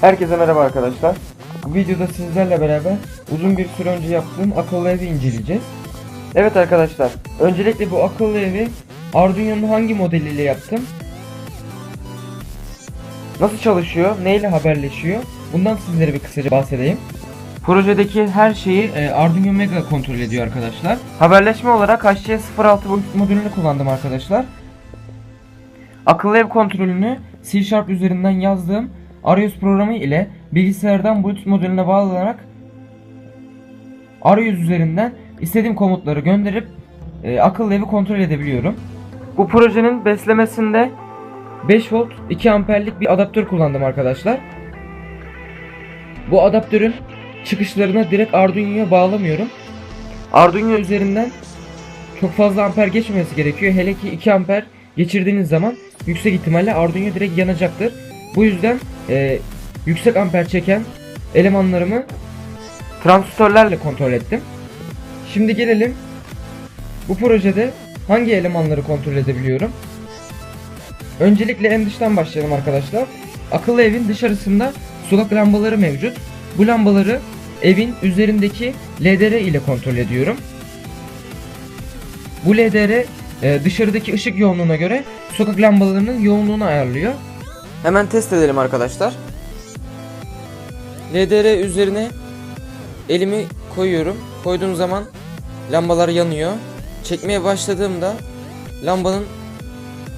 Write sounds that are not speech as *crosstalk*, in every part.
Herkese merhaba arkadaşlar. Bu videoda sizlerle beraber uzun bir süre önce yaptığım akıllı evi inceleyeceğiz. Evet arkadaşlar, öncelikle bu akıllı evi Arduino'nun hangi modeliyle yaptım? Nasıl çalışıyor? Neyle haberleşiyor? Bundan sizlere bir kısaca bahsedeyim. Projedeki her şeyi e, Arduino Mega kontrol ediyor arkadaşlar. Haberleşme olarak HC06 Bluetooth modülünü kullandım arkadaşlar. Akıllı ev kontrolünü C Sharp üzerinden yazdığım arayüz programı ile bilgisayardan Bluetooth modülüne bağlanarak arayüz üzerinden istediğim komutları gönderip e, akıllı evi kontrol edebiliyorum. Bu projenin beslemesinde 5 volt 2 amperlik bir adaptör kullandım arkadaşlar. Bu adaptörün çıkışlarına direkt Arduino'ya bağlamıyorum. Arduino üzerinden çok fazla amper geçmemesi gerekiyor. Hele ki 2 amper geçirdiğiniz zaman yüksek ihtimalle Arduino direkt yanacaktır. Bu yüzden e, yüksek amper çeken elemanlarımı transistörlerle kontrol ettim. Şimdi gelelim bu projede hangi elemanları kontrol edebiliyorum? Öncelikle en dıştan başlayalım arkadaşlar. Akıllı evin dışarısında sokak lambaları mevcut. Bu lambaları evin üzerindeki LDR ile kontrol ediyorum. Bu LDR e, dışarıdaki ışık yoğunluğuna göre sokak lambalarının yoğunluğunu ayarlıyor. Hemen test edelim arkadaşlar. LDR üzerine elimi koyuyorum. Koyduğum zaman lambalar yanıyor. Çekmeye başladığımda lambanın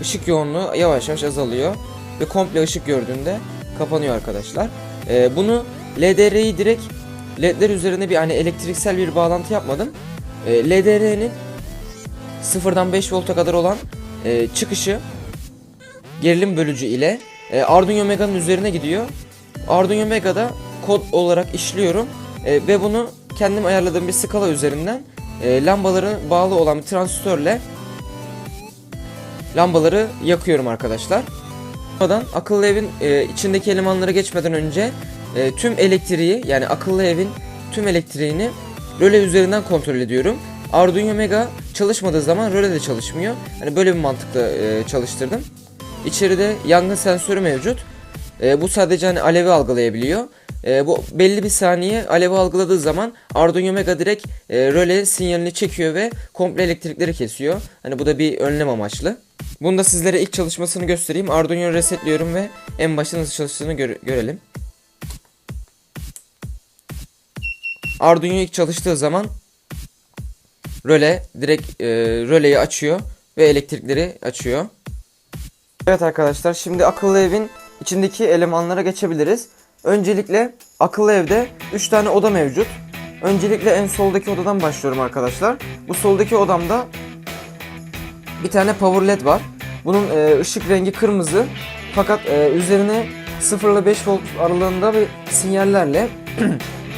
ışık yoğunluğu yavaş yavaş azalıyor ve komple ışık gördüğünde kapanıyor arkadaşlar. Ee, bunu LDR'yi direkt LED'ler üzerine bir hani elektriksel bir bağlantı yapmadım. Ee, LDR'nin sıfırdan 5 volta kadar olan e, çıkışı gerilim bölücü ile e, Arduino Mega'nın üzerine gidiyor. Arduino Mega'da kod olarak işliyorum e, ve bunu kendim ayarladığım bir skala üzerinden e, lambaların bağlı olan bir transistörle lambaları yakıyorum arkadaşlar. Buradan akıllı evin e, içindeki elemanlara geçmeden önce e, tüm elektriği yani akıllı evin tüm elektriğini röle üzerinden kontrol ediyorum. Arduino Mega çalışmadığı zaman röle de çalışmıyor. Hani böyle bir mantıkla e, çalıştırdım. İçeride yangın sensörü mevcut. E, bu sadece hani alevi algılayabiliyor. E, bu belli bir saniye alevi algıladığı zaman Arduino Mega direkt e, röle sinyalini çekiyor ve komple elektrikleri kesiyor. Hani bu da bir önlem amaçlı. Bunu da sizlere ilk çalışmasını göstereyim. Arduino'yu resetliyorum ve en başta nasıl çalıştığını gör- görelim. Arduino ilk çalıştığı zaman röle direkt e, röleyi açıyor ve elektrikleri açıyor. Evet arkadaşlar şimdi akıllı evin içindeki elemanlara geçebiliriz. Öncelikle akıllı evde 3 tane oda mevcut. Öncelikle en soldaki odadan başlıyorum arkadaşlar. Bu soldaki odamda bir tane power led var. Bunun e, ışık rengi kırmızı. Fakat e, üzerine 0 ile 5 volt aralığında bir sinyallerle *clears throat*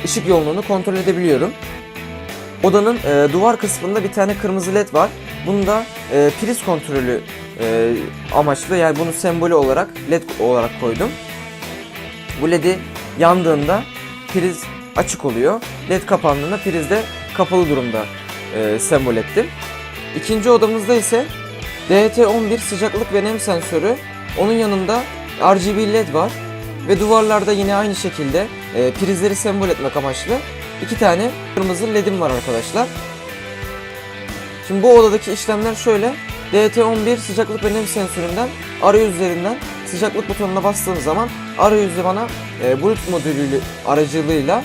ışık yoğunluğunu kontrol edebiliyorum. Odanın e, duvar kısmında bir tane kırmızı led var. Bunu da e, priz kontrolü e, amaçlı yani bunu sembolü olarak led olarak koydum. Bu ledi yandığında priz açık oluyor. Led kapandığında priz de kapalı durumda e, sembol ettim. İkinci odamızda ise DT11 sıcaklık ve nem sensörü. Onun yanında RGB led var. Ve duvarlarda yine aynı şekilde e, prizleri sembol etmek amaçlı iki tane kırmızı ledim var arkadaşlar. Şimdi bu odadaki işlemler şöyle. DT11 sıcaklık ve nem sensöründen arayüz üzerinden sıcaklık butonuna bastığım zaman arayüzü bana e, Bluetooth modülü aracılığıyla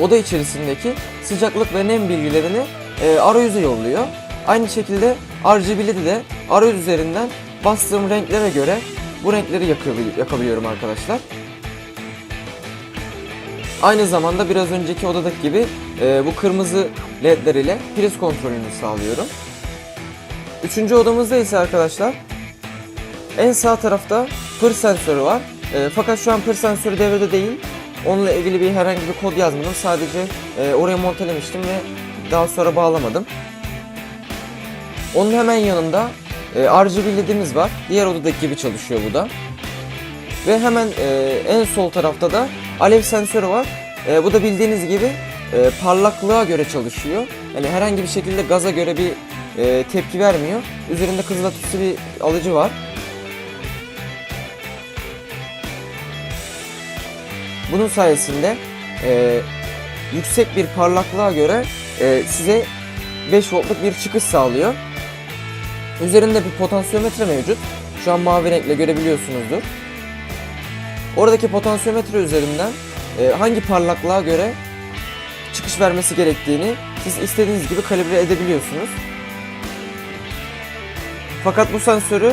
oda içerisindeki sıcaklık ve nem bilgilerini e, arayüze yolluyor. Aynı şekilde RGB'li de arayüz üzerinden bastığım renklere göre bu renkleri yakabili- yakabiliyorum arkadaşlar. Aynı zamanda biraz önceki odadaki gibi e, bu kırmızı ledler ile priz kontrolünü sağlıyorum. Üçüncü odamızda ise arkadaşlar en sağ tarafta pır sensörü var. E, fakat şu an pır sensörü devrede değil. Onunla ilgili bir herhangi bir kod yazmadım. Sadece e, oraya montelemiştim ve daha sonra bağlamadım. Onun hemen yanında e, RGB ledimiz var. Diğer odadaki gibi çalışıyor bu da. Ve hemen e, en sol tarafta da alev sensörü var. E, bu da bildiğiniz gibi e, parlaklığa göre çalışıyor. Yani herhangi bir şekilde gaza göre bir e, tepki vermiyor. Üzerinde kızılatısı bir alıcı var. Bunun sayesinde e, yüksek bir parlaklığa göre e, size 5 voltluk bir çıkış sağlıyor. Üzerinde bir potansiyometre mevcut. Şu an mavi renkle görebiliyorsunuzdur. Oradaki potansiyometre üzerinden e, hangi parlaklığa göre çıkış vermesi gerektiğini siz istediğiniz gibi kalibre edebiliyorsunuz. Fakat bu sensörü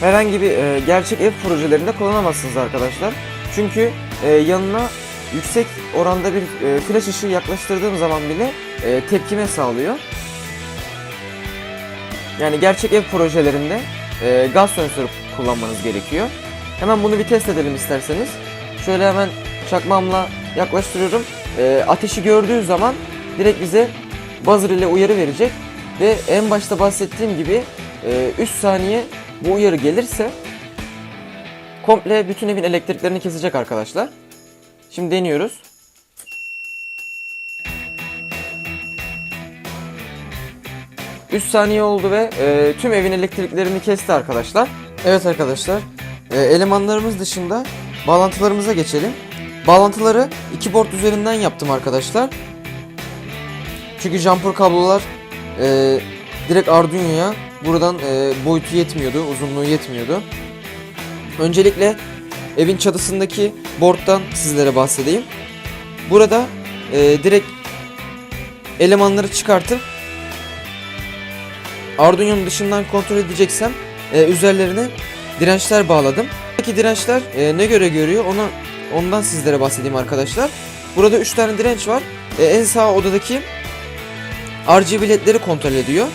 herhangi bir e, gerçek ev projelerinde kullanamazsınız arkadaşlar. Çünkü e, yanına yüksek oranda bir e, flash ışığı yaklaştırdığım zaman bile e, tepkime sağlıyor. Yani gerçek ev projelerinde e, gaz sensörü kullanmanız gerekiyor. Hemen bunu bir test edelim isterseniz. Şöyle hemen çakmağımla yaklaştırıyorum. E, ateşi gördüğü zaman direkt bize buzzer ile uyarı verecek. Ve en başta bahsettiğim gibi 3 saniye bu uyarı gelirse komple bütün evin elektriklerini kesecek arkadaşlar. Şimdi deniyoruz. Üç saniye oldu ve e, tüm evin elektriklerini kesti arkadaşlar. Evet arkadaşlar, e, elemanlarımız dışında bağlantılarımıza geçelim. Bağlantıları iki board üzerinden yaptım arkadaşlar. Çünkü jumper kablolar e, direkt Arduino'ya buradan e, boyutu yetmiyordu, uzunluğu yetmiyordu. Öncelikle evin çatısındaki board'dan sizlere bahsedeyim. Burada e, direkt elemanları çıkartıp Arduino'nun dışından kontrol edeceksem e, üzerlerine dirençler bağladım. Buradaki dirençler e, ne göre görüyor onu ondan sizlere bahsedeyim arkadaşlar. Burada 3 tane direnç var. E, en sağ odadaki RGB ledleri kontrol ediyor.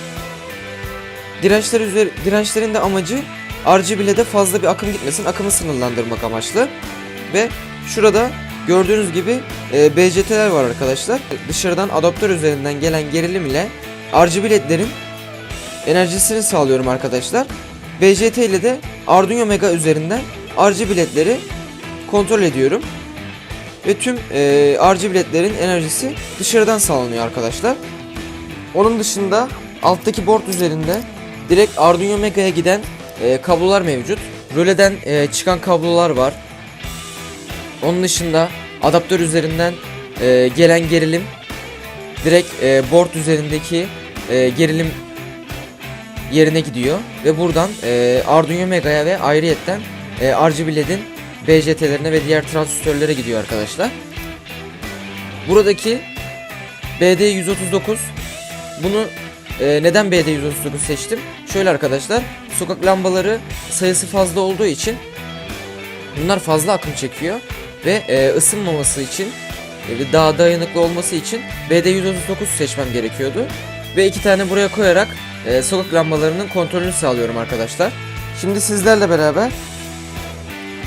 Dirençler üzeri, dirençlerin de amacı RGB led'e fazla bir akım gitmesin, akımı sınırlandırmak amaçlı. Ve şurada gördüğünüz gibi e, BCT'ler var arkadaşlar. Dışarıdan adaptör üzerinden gelen gerilim ile RGB ledlerin enerjisini sağlıyorum arkadaşlar. BJT ile de Arduino Mega üzerinden RGB ledleri kontrol ediyorum. Ve tüm e, RGB ledlerin enerjisi dışarıdan sağlanıyor arkadaşlar. Onun dışında alttaki board üzerinde direkt Arduino Mega'ya giden e, kablolar mevcut. Röleden e, çıkan kablolar var. Onun dışında adaptör üzerinden e, gelen gerilim direkt e, board üzerindeki e, gerilim yerine gidiyor ve buradan e, Arduino Mega'ya ve ayrıyetten e, RGB LED'in BJT'lerine ve diğer transistörlere gidiyor arkadaşlar. Buradaki BD139 bunu e, neden BD139 seçtim? Şöyle arkadaşlar sokak lambaları sayısı fazla olduğu için bunlar fazla akım çekiyor ve e, ısınmaması için e, daha dayanıklı olması için BD139 seçmem gerekiyordu. Ve iki tane buraya koyarak e, sokak lambalarının kontrolünü sağlıyorum arkadaşlar. Şimdi sizlerle beraber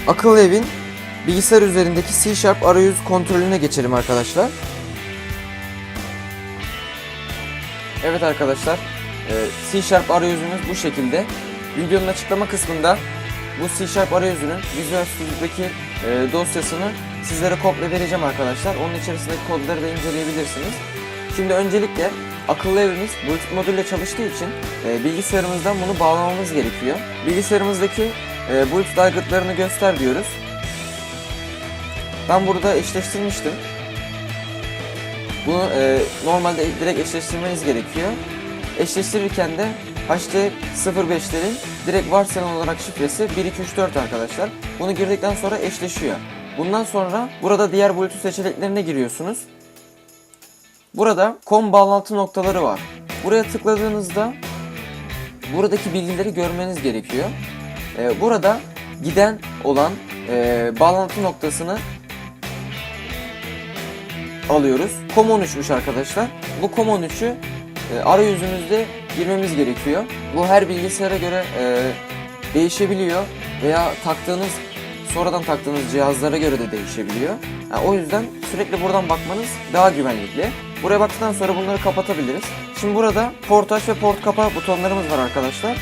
akıllı evin bilgisayar üzerindeki C Sharp arayüz kontrolüne geçelim arkadaşlar. Evet arkadaşlar, C Sharp arayüzümüz bu şekilde. Videonun açıklama kısmında bu C Sharp arayüzünün Visual Studio'daki e, dosyasını sizlere komple vereceğim arkadaşlar. Onun içerisindeki kodları da inceleyebilirsiniz. Şimdi öncelikle akıllı evimiz Bluetooth modülle çalıştığı için e, bilgisayarımızdan bunu bağlamamız gerekiyor. Bilgisayarımızdaki e, Bluetooth aygıtlarını göster diyoruz. Ben burada eşleştirmiştim. Bunu e, normalde direkt eşleştirmeniz gerekiyor. Eşleştirirken de HD05'lerin direkt varsayılan olarak şifresi 1234 arkadaşlar. Bunu girdikten sonra eşleşiyor. Bundan sonra burada diğer Bluetooth seçeneklerine giriyorsunuz. Burada COM bağlantı noktaları var. Buraya tıkladığınızda buradaki bilgileri görmeniz gerekiyor. Ee, burada giden olan e, bağlantı noktasını alıyoruz. COM 13'müş arkadaşlar. Bu COM 13'ü e, arayüzümüzde girmemiz gerekiyor. Bu her bilgisayara göre e, değişebiliyor veya taktığınız sonradan taktığınız cihazlara göre de değişebiliyor. Yani o yüzden sürekli buradan bakmanız daha güvenlikli. Buraya baktıktan sonra bunları kapatabiliriz. Şimdi burada port aç ve port kapa butonlarımız var arkadaşlar.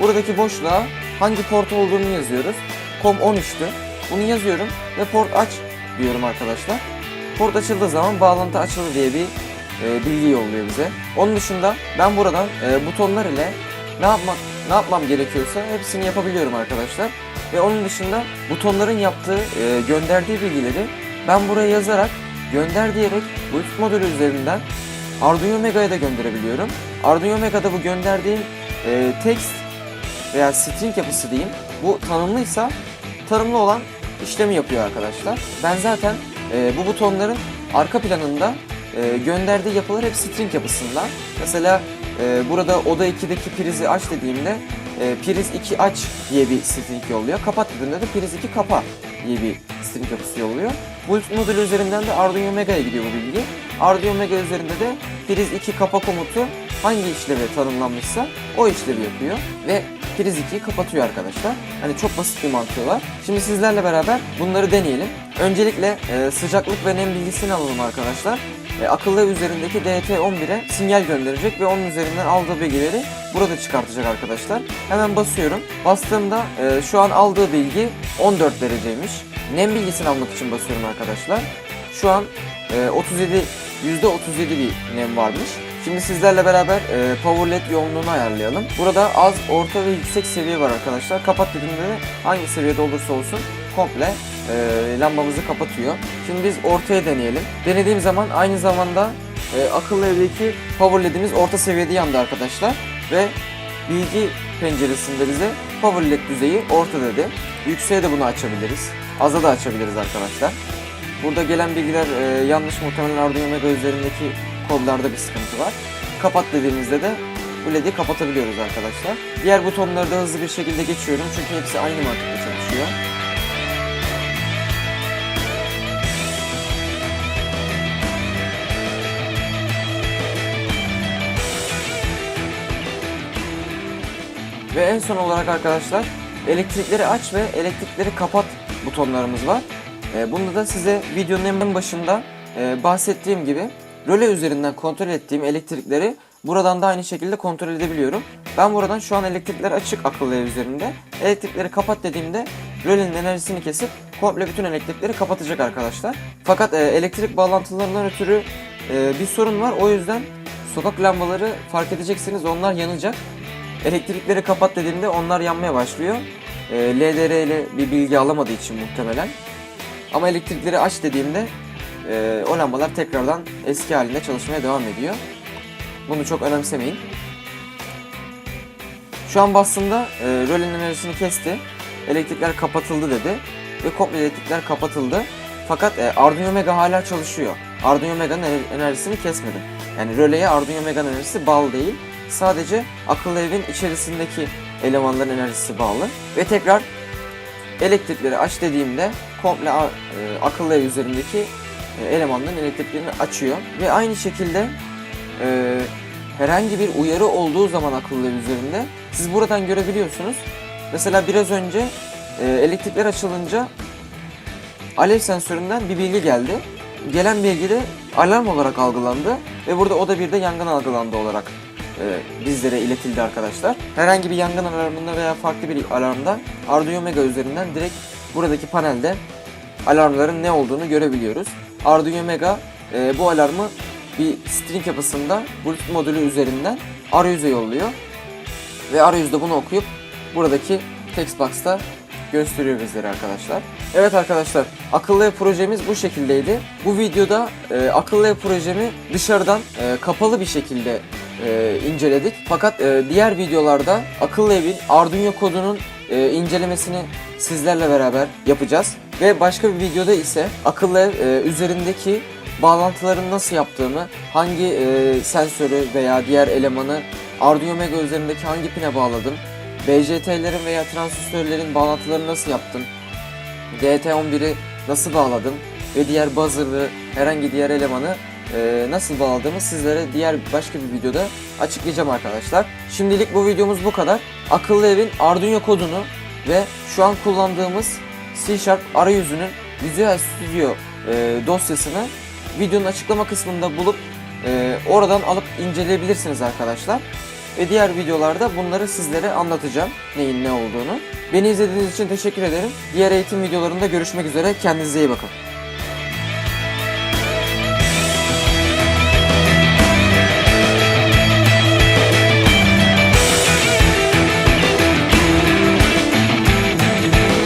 Buradaki boşluğa hangi port olduğunu yazıyoruz. COM 13'tü. Bunu yazıyorum ve port aç diyorum arkadaşlar. Port açıldığı zaman bağlantı açıldı diye bir e, bilgi yolluyor bize. Onun dışında ben buradan e, butonlar ile ne yapmak ne yapmam gerekiyorsa hepsini yapabiliyorum arkadaşlar. Ve onun dışında butonların yaptığı, e, gönderdiği bilgileri ben buraya yazarak gönder diyerek Bluetooth modülü üzerinden Arduino Mega'ya da gönderebiliyorum. Arduino Mega'da bu gönderdiğim e, text veya string yapısı diyeyim. Bu tanımlıysa tanımlı olan işlemi yapıyor arkadaşlar. Ben zaten e, bu butonların arka planında e, gönderdiği yapılar hep string yapısında. Mesela e, burada oda 2'deki prizi aç dediğimde e, priz 2 aç diye bir string yolluyor. Kapat dediğimde de priz 2 kapa diye bir string yapısı yolluyor. Bluetooth modülü üzerinden de Arduino Mega'ya gidiyor bu bilgi. Arduino Mega üzerinde de priz 2 kapa komutu hangi işleve tanımlanmışsa o işlevi yapıyor ve priz 2'yi kapatıyor arkadaşlar. Hani çok basit bir mantığı var. Şimdi sizlerle beraber bunları deneyelim. Öncelikle e, sıcaklık ve nem bilgisini alalım arkadaşlar. E, akıllı üzerindeki DT11'e sinyal gönderecek ve onun üzerinden aldığı bilgileri burada çıkartacak arkadaşlar. Hemen basıyorum. Bastığımda e, şu an aldığı bilgi 14 dereceymiş. Nem bilgisini almak için basıyorum arkadaşlar. Şu an e, 37 %37 bir nem varmış. Şimdi sizlerle beraber e, power led yoğunluğunu ayarlayalım. Burada az, orta ve yüksek seviye var arkadaşlar. Kapat dediğimde de hangi seviyede olursa olsun komple e, lambamızı kapatıyor. Şimdi biz ortaya deneyelim. Denediğim zaman aynı zamanda e, akıllı evdeki power ledimiz orta seviyede yandı arkadaşlar. Ve bilgi penceresinde bize power led düzeyi orta dedi. Yükseğe de bunu açabiliriz. Aza da açabiliriz arkadaşlar. Burada gelen bilgiler e, yanlış muhtemelen Arduino Mega üzerindeki kodlarda bir sıkıntı var. Kapat dediğimizde de bu LED'i kapatabiliyoruz arkadaşlar. Diğer butonları da hızlı bir şekilde geçiyorum çünkü hepsi aynı mantıkla çalışıyor. Ve en son olarak arkadaşlar elektrikleri aç ve elektrikleri kapat butonlarımız var. Ee, Bunda da size videonun en başında e, bahsettiğim gibi röle üzerinden kontrol ettiğim elektrikleri buradan da aynı şekilde kontrol edebiliyorum. Ben buradan şu an elektrikler açık akıllı ev üzerinde. Elektrikleri kapat dediğimde rölenin enerjisini kesip komple bütün elektrikleri kapatacak arkadaşlar. Fakat e, elektrik bağlantılarından ötürü e, bir sorun var. O yüzden sokak lambaları fark edeceksiniz onlar yanacak. Elektrikleri kapat dediğimde onlar yanmaya başlıyor. E, LDR ile bir bilgi alamadığı için muhtemelen. Ama elektrikleri aç dediğimde e, o lambalar tekrardan eski halinde çalışmaya devam ediyor. Bunu çok önemsemeyin. Şu an bastığımda e, rölenin enerjisini kesti. Elektrikler kapatıldı dedi. Ve komple elektrikler kapatıldı. Fakat e, Arduino Mega hala çalışıyor. Arduino Mega'nın ener- enerjisini kesmedim. Yani röleye Arduino Mega'nın enerjisi bağlı değil. Sadece akıllı evin içerisindeki elemanların enerjisi bağlı. Ve tekrar elektrikleri aç dediğimde komple e, akıllı ev üzerindeki e, elemanların elektriklerini açıyor. Ve aynı şekilde e, herhangi bir uyarı olduğu zaman akıllı ev üzerinde siz buradan görebiliyorsunuz. Mesela biraz önce elektrikler açılınca alev sensöründen bir bilgi geldi. Gelen bilgi de alarm olarak algılandı ve burada oda bir de yangın algılandı olarak e, bizlere iletildi arkadaşlar. Herhangi bir yangın alarmında veya farklı bir alarmda Arduino Mega üzerinden direkt buradaki panelde alarmların ne olduğunu görebiliyoruz. Arduino Mega e, bu alarmı bir string yapısında Bluetooth modülü üzerinden arayüze yolluyor. Ve arayüzde bunu okuyup buradaki text box'ta gösteriyor bizlere arkadaşlar. Evet arkadaşlar akıllı ev projemiz bu şekildeydi. Bu videoda e, akıllı ev projemi dışarıdan e, kapalı bir şekilde e, inceledik. Fakat e, diğer videolarda akıllı evin Arduino kodunun e, incelemesini sizlerle beraber yapacağız. Ve başka bir videoda ise akıllı ev e, üzerindeki bağlantıların nasıl yaptığımı, hangi e, sensörü veya diğer elemanı Arduino Mega üzerindeki hangi pine bağladım, BJT'lerin veya transistörlerin bağlantılarını nasıl yaptım, DT11'i nasıl bağladım ve diğer buzzer'ı, herhangi diğer elemanı e, nasıl bağladığımı sizlere diğer başka bir videoda açıklayacağım arkadaşlar. Şimdilik bu videomuz bu kadar. Akıllı evin Arduino kodunu ve şu an kullandığımız C Sharp arayüzünün Visual Studio e, dosyasını videonun açıklama kısmında bulup e, oradan alıp inceleyebilirsiniz arkadaşlar. Ve diğer videolarda bunları sizlere anlatacağım neyin ne olduğunu. Beni izlediğiniz için teşekkür ederim. Diğer eğitim videolarında görüşmek üzere. Kendinize iyi bakın.